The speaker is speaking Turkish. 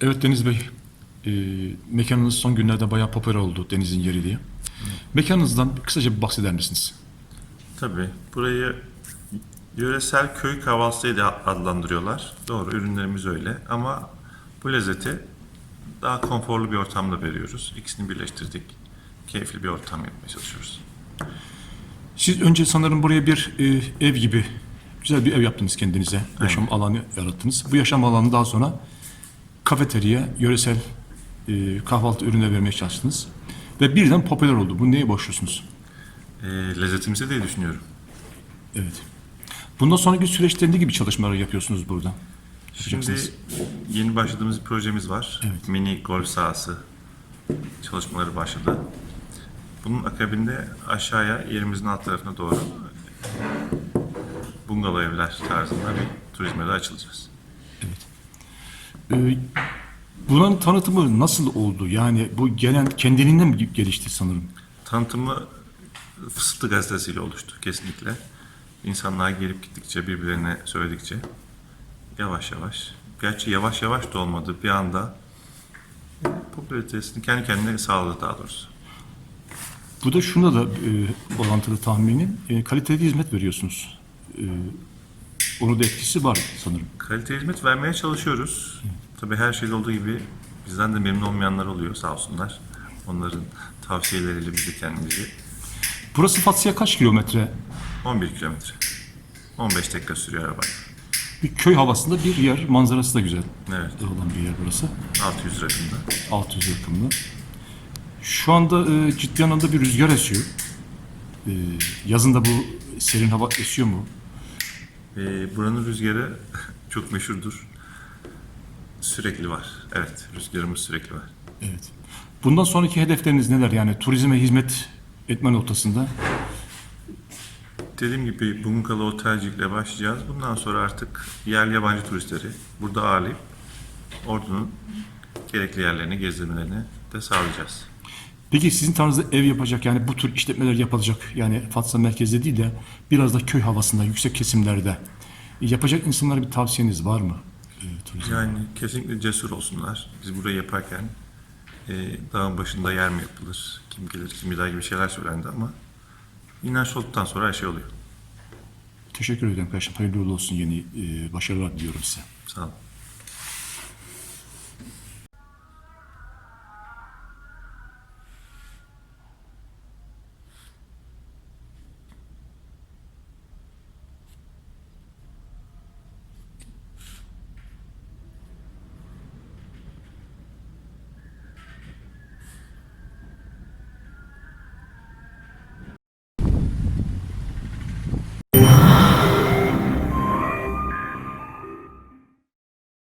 Evet Deniz Bey, e, mekanınız son günlerde bayağı popüler oldu Deniz'in yeri diye. Mekanınızdan kısaca bir bahseder misiniz? Tabii. Burayı yöresel köy kahvaltısı diye adlandırıyorlar. Doğru, ürünlerimiz öyle. Ama bu lezzeti daha konforlu bir ortamda veriyoruz. İkisini birleştirdik. Keyifli bir ortam yapmaya çalışıyoruz. Siz önce sanırım buraya bir e, ev gibi güzel bir ev yaptınız kendinize. Yaşam alanı yarattınız. Bu yaşam alanı daha sonra kafeterya, yöresel e, kahvaltı ürünleri vermeye çalıştınız. Ve birden popüler oldu. Bu neye borçlusunuz? E, lezzetimizi diye düşünüyorum. Evet. Bundan sonraki süreçte ne gibi çalışmalar yapıyorsunuz burada? Şimdi yeni başladığımız bir projemiz var. Evet. Mini golf sahası çalışmaları başladı. Bunun akabinde aşağıya yerimizin alt tarafına doğru bungalov evler tarzında bir turizme de açılacağız. Ee, bunun tanıtımı nasıl oldu? Yani bu gelen kendiliğinden mi gelişti sanırım? Tanıtımı Fısıltı gazetesiyle oluştu kesinlikle. İnsanlar gelip gittikçe, birbirlerine söyledikçe yavaş yavaş, gerçi yavaş yavaş da olmadı bir anda popülaritesini kendi kendine sağladı daha doğrusu. Bu da şuna da e, orantılı tahminim. E, kaliteli hizmet veriyorsunuz. E, onun da etkisi var sanırım. Kalite hizmet vermeye çalışıyoruz. Tabii her şeyde olduğu gibi bizden de memnun olmayanlar oluyor sağ olsunlar. Onların tavsiyeleriyle biz de kendimizi Burası Fatsa'ya kaç kilometre? 11 kilometre. 15 dakika sürüyor arabayla. Bir köy havasında bir yer. Manzarası da güzel Evet. olan bir yer burası. 600 rakımda. 600 yakınında. Şu anda e, ciddi anlamda bir rüzgar esiyor. E, yazında bu serin hava esiyor mu? Ee, buranın rüzgarı çok meşhurdur. Sürekli var. Evet, rüzgarımız sürekli var. Evet. Bundan sonraki hedefleriniz neler? Yani turizme hizmet etme noktasında. Dediğim gibi bugün kalı otelcilikle başlayacağız. Bundan sonra artık yerli yabancı turistleri burada ağırlayıp ordunun gerekli yerlerini gezdirmelerini de sağlayacağız. Peki sizin tarzda ev yapacak yani bu tür işletmeler yapılacak yani Fatsa merkezde değil de biraz da köy havasında yüksek kesimlerde yapacak insanlara bir tavsiyeniz var mı? E, turizm? Yani kesinlikle cesur olsunlar. Biz burayı yaparken e, dağın başında yer mi yapılır, kim gelir, kim gider gibi şeyler söylendi ama inanç olduktan sonra her şey oluyor. Teşekkür ederim kardeşim. Hayırlı uğurlu olsun yeni e, başarılar diliyorum size. Sağ olun.